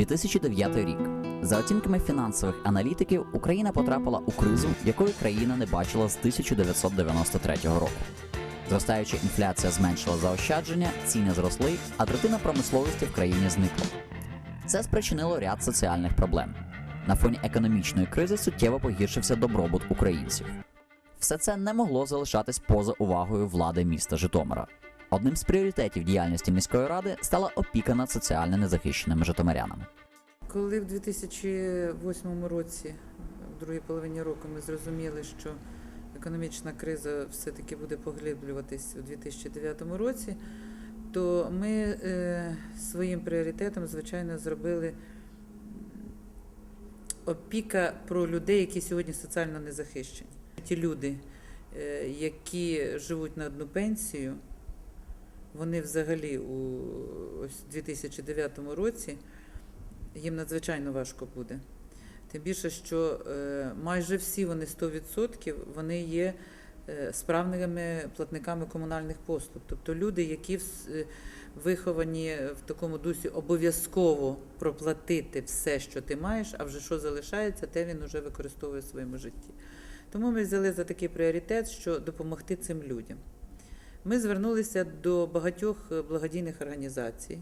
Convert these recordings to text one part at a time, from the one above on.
2009 рік. За оцінками фінансових аналітиків, Україна потрапила у кризу, якої країна не бачила з 1993 року. Зростаюча інфляція зменшила заощадження, ціни зросли, а третина промисловості в країні зникла. Це спричинило ряд соціальних проблем. На фоні економічної кризи суттєво погіршився добробут українців. Все це не могло залишатись поза увагою влади міста Житомира. Одним з пріоритетів діяльності міської ради стала опіка над соціально незахищеними житомирянами. Коли в 2008 році, в другій половині року, ми зрозуміли, що економічна криза все-таки буде поглиблюватись у 2009 році, то ми е, своїм пріоритетом, звичайно, зробили опіка про людей, які сьогодні соціально незахищені. Ті люди, е, які живуть на одну пенсію, вони взагалі у ось 2009 році їм надзвичайно важко буде. Тим більше, що е, майже всі вони 100% вони є е, справними платниками комунальних послуг. Тобто люди, які е, виховані в такому дусі обов'язково проплатити все, що ти маєш, а вже що залишається, те він вже використовує в своєму житті. Тому ми взяли за такий пріоритет, що допомогти цим людям. Ми звернулися до багатьох благодійних організацій.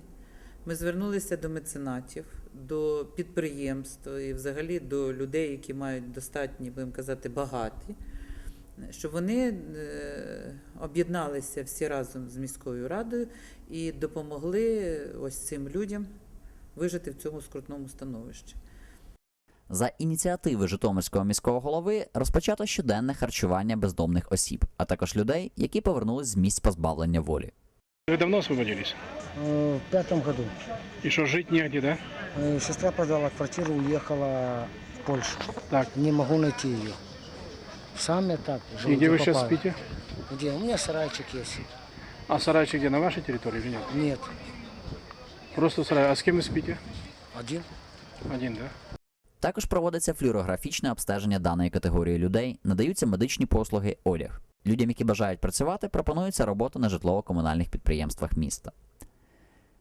Ми звернулися до меценатів, до підприємств і взагалі до людей, які мають достатні, будемо казати, багаті, щоб вони е, об'єдналися всі разом з міською радою і допомогли ось цим людям вижити в цьому скрутному становищі. За ініціативи Житомирського міського голови розпочато щоденне харчування бездомних осіб, а також людей, які повернулись з місць позбавлення волі. Вы давно освободились? Э, В пятом году И что, жить негде, да? Э, сестра продала квартиру, уехала в Польшу. Так. Не могу найти ее. Сам я так. И живу, где вы попал. сейчас спите? Где? У меня сарайчик есть. А сарайчик где, на вашей территории или нет? Нет. Просто сарай. А с кем вы спите? Один. Один, да? Також проводиться флюорографічне обстеження даної категорії людей, надаються медичні послуги, одяг. Людям, які бажають працювати, пропонується робота на житлово-комунальних підприємствах міста.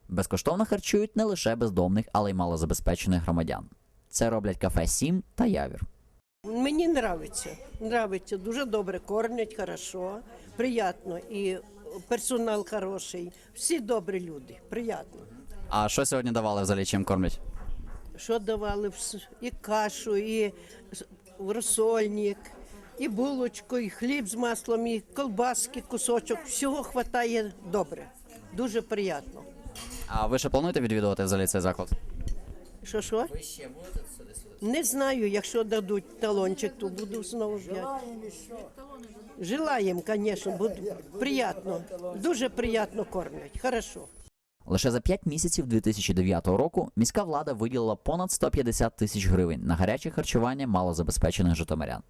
Безкоштовно харчують не лише бездомних, але й малозабезпечених громадян. Це роблять кафе Сім та Явір. Мені нравиться. Нравиться. Дуже добре кормлять, хорошо, приємно. І персонал хороший. Всі добрі люди. Приємно. А що сьогодні давали взагалі чим кормлять? Що давали і кашу, і розсольник, і булочку, і хліб з маслом, і колбаски, кусочок. Всього вистачає добре. Дуже приємно. А ви ще плануєте відвідувати взагалі цей заклад? Що що? Ви ще будете сюди? Не знаю, якщо дадуть талончик, то буду знову взяти. Желаємо, звісно, буду. Приємно. Дуже приємно кормлять. Хорошо. Лише за 5 місяців 2009 року міська влада виділила понад 150 тисяч гривень на гаряче харчування малозабезпечених житомирян.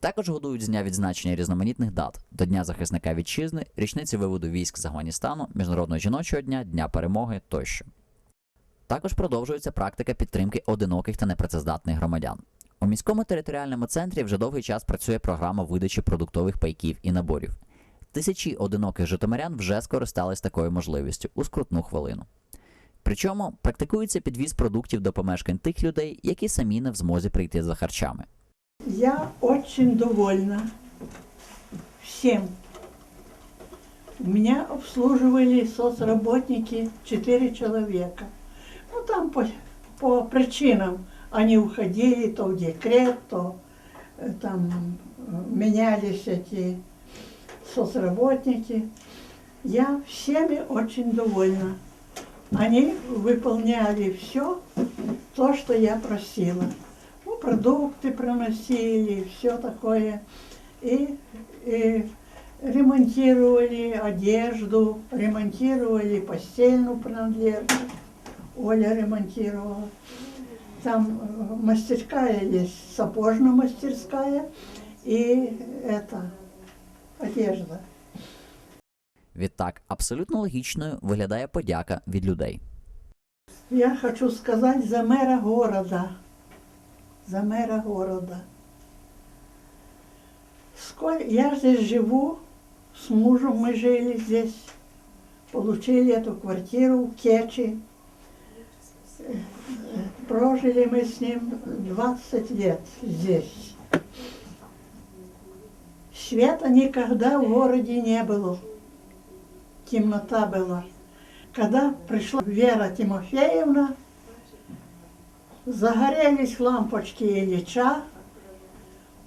Також годують з дня відзначення різноманітних дат до Дня захисника вітчизни, річниці виводу військ з Афганістану, Міжнародного жіночого дня, Дня перемоги тощо. Також продовжується практика підтримки одиноких та непрацездатних громадян. У міському територіальному центрі вже довгий час працює програма видачі продуктових пайків і наборів. Тисячі одиноких житомирян вже скористались такою можливістю у скрутну хвилину. Причому практикується підвіз продуктів до помешкань тих людей, які самі не в змозі прийти за харчами. Я очень довольна всем. Меня обслуживали соцработники 4 человека. Ну, там по, по причинам они уходили то в декрет, то э, там э, менялись эти соцработники. Я всеми очень довольна. Они выполняли все то, что я просила. Ну, продукты приносили, все такое. И, и ремонтировали одежду, ремонтировали постельную принадлежность. Оля ремонтировала. Там э, мастерская есть, сапожная мастерская и это, одежда. Відтак, абсолютно логічною виглядає подяка від людей. Я хочу сказать за мэра города. За мэра города. Сколь... Я здесь живу, с мужем мы жили здесь, получили эту квартиру в Кечи. Э, э, Прожили мы с ним 20 лет здесь. Света никогда в городе не было. Темнота была. Когда пришла Вера Тимофеевна, загорелись лампочки Ильича,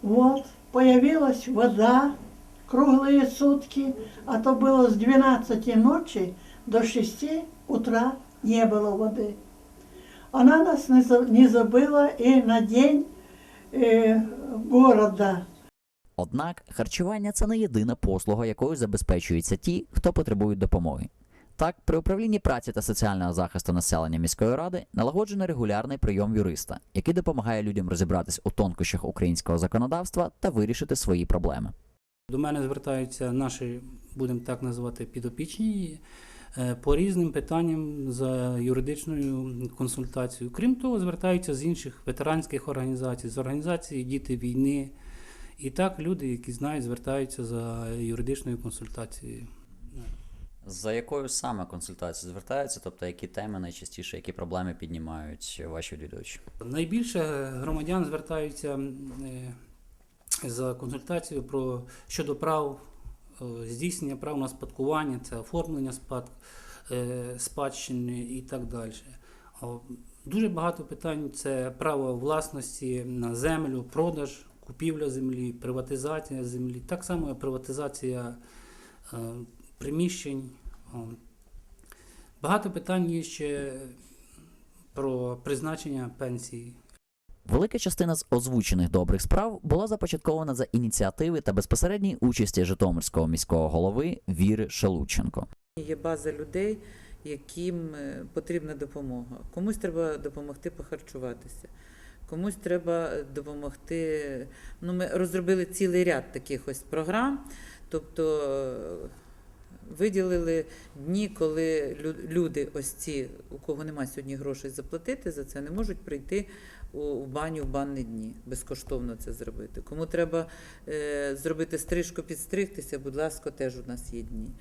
вот, появилась вода круглые сутки, а то было с 12 ночи до 6 утра не было воды. Она нас не за- не забыла и на день э, города. Однак харчування це не єдина послуга, якою забезпечуються ті, хто потребують допомоги. Так, при управлінні праці та соціального захисту населення міської ради налагоджено регулярний прийом юриста, який допомагає людям розібратись у тонкощах українського законодавства та вирішити свої проблеми. До мене звертаються наші, будемо так називати, підопічні е, по різним питанням за юридичною консультацією. Крім того, звертаються з інших ветеранських організацій, з організації Діти війни. І так люди, які знають, звертаються за юридичною консультацією. За якою саме консультацією звертаються, тобто які теми найчастіше, які проблеми піднімають ваші відвідувачі? Найбільше громадян звертаються е, за консультацією про щодо прав е, здійснення прав на спадкування, це оформлення спад, е, спадщини і так далі. Дуже багато питань це право власності на землю, продаж, купівля землі, приватизація землі, так само приватизація е, приміщень. Багато питань є ще про призначення пенсії. Велика частина з озвучених добрих справ була започаткована за ініціативи та безпосередньої участі Житомирського міського голови Віри Шелудченко. Є база людей, яким е, потрібна допомога. Комусь треба допомогти похарчуватися, комусь треба допомогти. Ну, ми розробили цілий ряд таких ось програм. Тобто е, виділили дні, коли люди, ось ці, у кого немає сьогодні грошей заплатити за це, не можуть прийти у баню в банні дні, безкоштовно це зробити. Кому треба е, зробити стрижку, підстригтися, будь ласка, теж у нас є дні.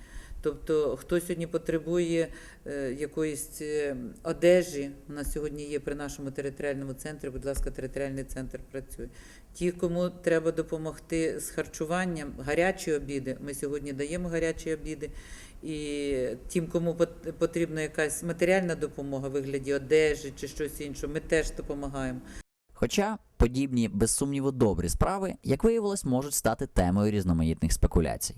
Тобто, хто сьогодні потребує е, якоїсь е, одежі, у нас сьогодні є при нашому територіальному центрі, будь ласка, територіальний центр працює. Ті, кому треба допомогти з харчуванням, гарячі обіди, ми сьогодні даємо гарячі обіди. І тим, кому пот- потрібна якась матеріальна допомога в вигляді одежі чи щось інше, ми теж допомагаємо. Хоча подібні, без сумніву, добрі справи, як виявилось, можуть стати темою різноманітних спекуляцій.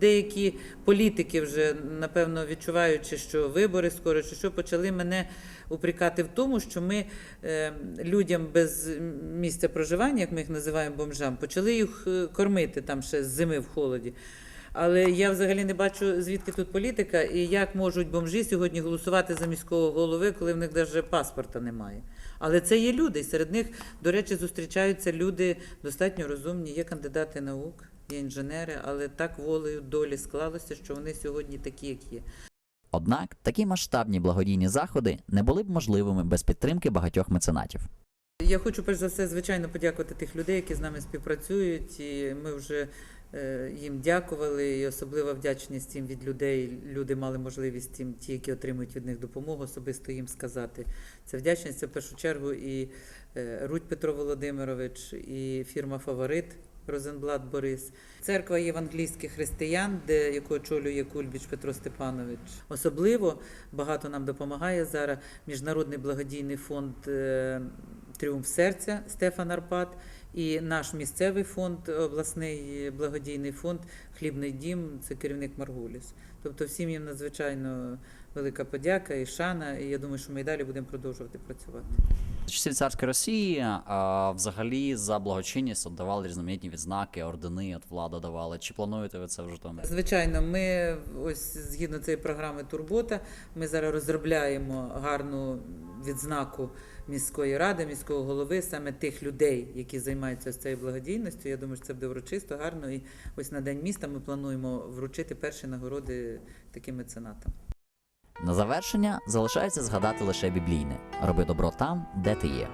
Деякі політики вже напевно відчуваючи, що вибори скоро, чи що почали мене упрекати в тому, що ми е, людям без місця проживання, як ми їх називаємо бомжам, почали їх е, кормити там ще з зими в холоді. Але я взагалі не бачу, звідки тут політика і як можуть бомжі сьогодні голосувати за міського голови, коли в них навіть паспорта немає. Але це є люди. і Серед них, до речі, зустрічаються люди достатньо розумні, є кандидати наук, є інженери, але так волею долі склалося, що вони сьогодні такі, як є. Однак такі масштабні благодійні заходи не були б можливими без підтримки багатьох меценатів. Я хочу перш за все, звичайно, подякувати тих людей, які з нами співпрацюють. І ми вже е, їм дякували. І особлива вдячність їм від людей. Люди мали можливість їм, ті, які отримують від них допомогу, особисто їм сказати. Це вдячність це в першу чергу і е, Рудь Петро Володимирович, і фірма Фаворит. Розенблат Борис, церква євангелійських християн, де яку очолює Кульбіч Петро Степанович. Особливо багато нам допомагає зараз міжнародний благодійний фонд е, Тріумф серця Стефан Арпат і наш місцевий фонд, обласний благодійний фонд Хлібний дім, це керівник Маргуліс. Тобто всім їм надзвичайно велика подяка і шана. І я думаю, що ми і далі будемо продовжувати працювати. Часів царської Росії а, взагалі за благочинність давали різноманітні відзнаки, ордени, от влада давала. Чи плануєте ви це в Житомирі? Звичайно, ми ось згідно цієї програми Турбота, ми зараз розробляємо гарну відзнаку міської ради, міського голови, саме тих людей, які займаються ось цією благодійністю. Я думаю, що це буде урочисто, гарно. І ось на день міста ми плануємо вручити перші нагороди таким меценатам. На завершення залишається згадати лише біблійне: роби добро там, де ти є.